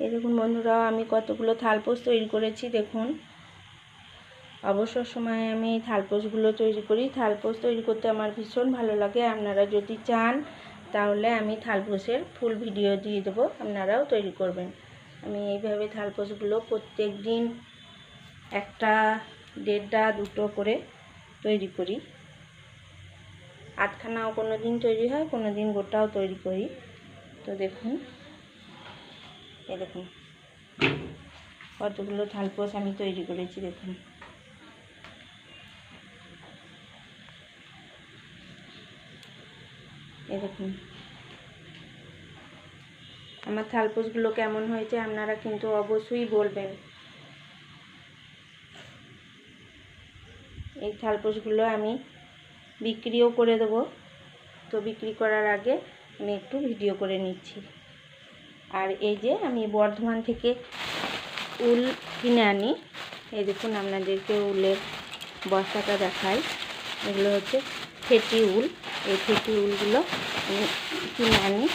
এই দেখুন বন্ধুরা, আমি কতগুলো থালপোস তৈরি করেছি, দেখুন। অবসর সময়ে আমি থালপোসগুলো তৈরি করি। থালপোস তৈরি করতে আমার ভীষণ ভালো লাগে। আপনারা যদি চান, তাহলে আমি থালপোসের ফুল ভিডিও দিয়ে দেবো। আপনারাও তৈরি করবেন। আমি এইভাবে থালপোসগুলো প্রত্যেক দিন একটা, দেড়টা, দুটো করে তৈরি করি। আধখানাও কোনো দিন তৈরি হয়, কোনো দিন গোটাও তৈরি করি। তো দেখুন। দেখুন। কতগুলো থালপোস আমি তৈরি করেছি, দেখুন। দেখুন। আমার থালপোসগুলো কেমন হয়েছে আপনারা কিন্তু অবশ্যই বলবেন। এই থালপোসগুলো আমি বিক্রিও করে দেবো। তো বিক্রি করার আগে আমি একটু ভিডিও করে নিচ্ছি। আর এই যে আমি বর্ধমান থেকে উল কিনে আনি। এই দেখুন, আপনাদেরকে উলের বস্তাটা দেখাই। এগুলো হচ্ছে ফেটি উল। এই ফেটি উলগুলো আমি কিনে আনি।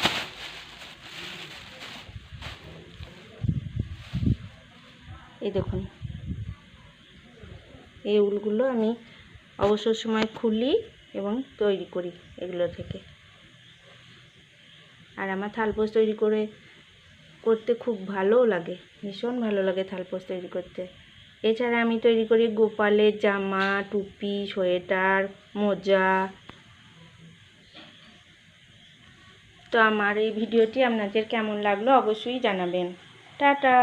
এই দেখুন, এই উলগুলো আমি অবসর সময় খুলি এবং তৈরি করি এগুলো থেকে। আর আমার থালপোস তৈরি করে করতে খুব ভালোও লাগে, ভীষণ ভালো লাগে থালপোস তৈরি করতে। এছাড়া আমি তৈরি করি গোপালের জামা, টুপি, সোয়েটার, মোজা। তো আমার এই ভিডিওটি আপনাদের কেমন লাগল অবশ্যই জানাবেন। টাটা!